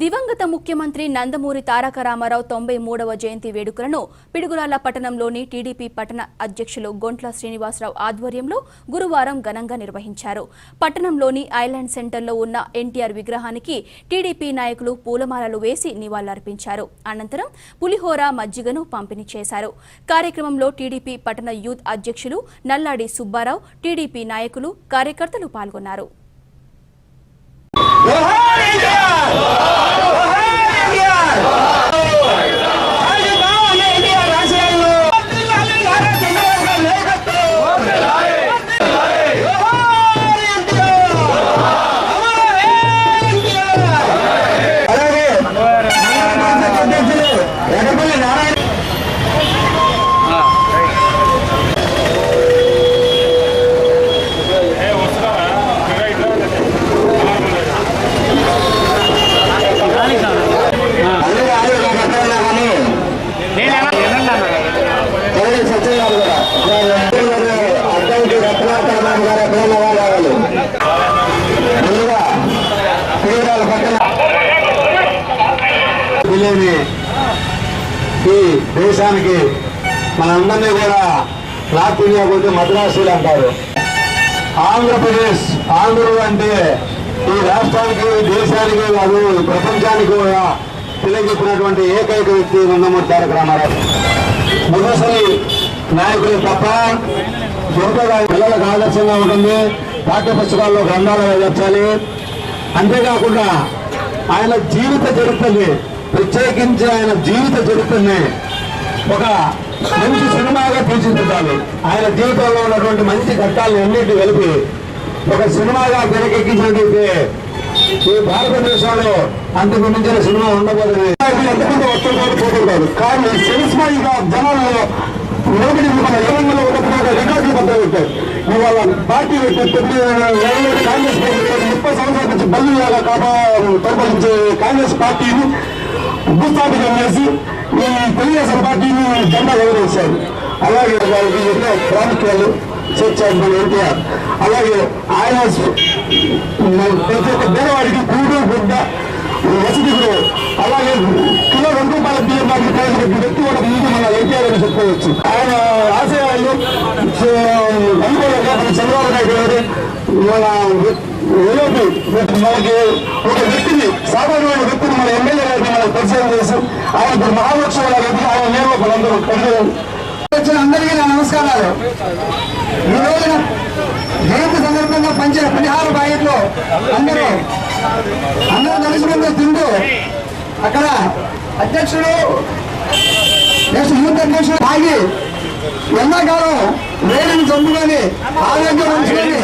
దివంగత ముఖ్యమంత్రి నందమూరి తారక రామారావు తొంభై మూడవ జయంతి వేడుకలను పిడుగురాల పట్టణంలోని టీడీపీ పట్టణ అధ్యక్షులు గొంట్ల శ్రీనివాసరావు ఆధ్వర్యంలో గురువారం ఘనంగా నిర్వహించారు. పట్టణంలోని ఐలాండ్ సెంటర్లో ఉన్న ఎన్టీఆర్ విగ్రహానికి టీడీపీ నాయకులు పూలమాలలు వేసి నివాళులర్పించారు. అనంతరం పులిహోర మజ్జిగను పంపిణీ చేశారు. కార్యక్రమంలో టీడీపీ పట్టణ యూత్ అధ్యక్షులు నల్లాడి సుబ్బారావు టీడీపీ నాయకులు కార్యకర్తలు పాల్గొన్నారు. కూడా రత్నాకరణ గారు ఎక్కడన్నా వాళ్ళు ముందుగా తీరాల పక్కన తెలియని ఈ దేశానికి మనందరినీ కూడా నార్త్ ఇండియా కొద్ది మద్రాసులు అంటారు. ఆంధ్రప్రదేశ్ ఆంధ్రులు అంటే ఈ రాష్ట్రానికి దేశానికి కాదు ప్రపంచానికి కూడా తెలియజెప్పినటువంటి ఏకైక వ్యక్తి నందమూరి తారక రామారావు. ముసలి నాయకులు తప్ప ఎంతగా పిల్లలకు ఆదర్శంగా ఉంటుంది. పాఠ్య పుస్తకాల్లో గ్రంథాలు వెళ్ళొచ్చాలి అంతేకాకుండా ఆయన జీవిత చరిత్రని ప్రత్యేకించి ఆయన జీవిత చరిత్రని ఒక మంచి సినిమాగా తీర్చిదిద్దాలి. ఆయన జీవితంలో ఉన్నటువంటి మంచి ఘట్టాలను అన్నింటి కలిపి ఒక సినిమాగా తెరకెక్కించినట్లయితే ఈ భారతదేశంలో అంతకు మించిన సినిమా ఉండబోదని ఎంతమంది వస్తుంటారు పోతుంటారు కానీ సినిమా ఇక జనాల్లో నోటికి మన తెలంగాణలో ఉన్నప్పుడు రికార్డులు బద్దలు పెట్టారు ఇవాళ పార్టీ పెట్టి తొమ్మిది కాంగ్రెస్ ముప్పై సంవత్సరాల నుంచి బల్లి లాగా కాపా పరిపాలించే కాంగ్రెస్ పార్టీని భూస్థాపితం చేసి ఈ తెలుగుదేశం పార్టీని జెండా ఎగరేశారు. అలాగే వాళ్ళకి ఎన్నో ప్రాముఖ్యాలు చేర్చారు ఎన్టీఆర్. అలాగే ఆయన ప్రతి ఒక్క పేదవాడికి కూడు గుడ్డ వసతి అలాగే బియ్యం బాకీ కలిగిన వ్యక్తి కూడా ముందు మన ఎన్టీఆర్ అని చెప్పుకోవచ్చు. ఆయన ఆశయాలు అనుకూలంగా మన చంద్రబాబు నాయుడు గారు మన ఏలోపి మనకి ఒక వ్యక్తిని సాధారణమైన వ్యక్తిని మన ఎమ్మెల్యే గారిని మనం పరిచయం చేసి ఆయన ఇప్పుడు మహావృక్షం గారికి ఆయన నేర్లో మనందరూ పరిచయం వచ్చిన అందరికీ నా నమస్కారాలు. ఈ రోజున జయంతి సందర్భంగా పంచిన పరిహార బాధ్యతలో అందరూ అందరూ కలిసినందుకు తింటూ అక్కడ అధ్యక్షుడు నెక్స్ట్ ఆగి ఎండాకాలం వేడిని చంపుకొని ఆరోగ్యం ఉంచుకొని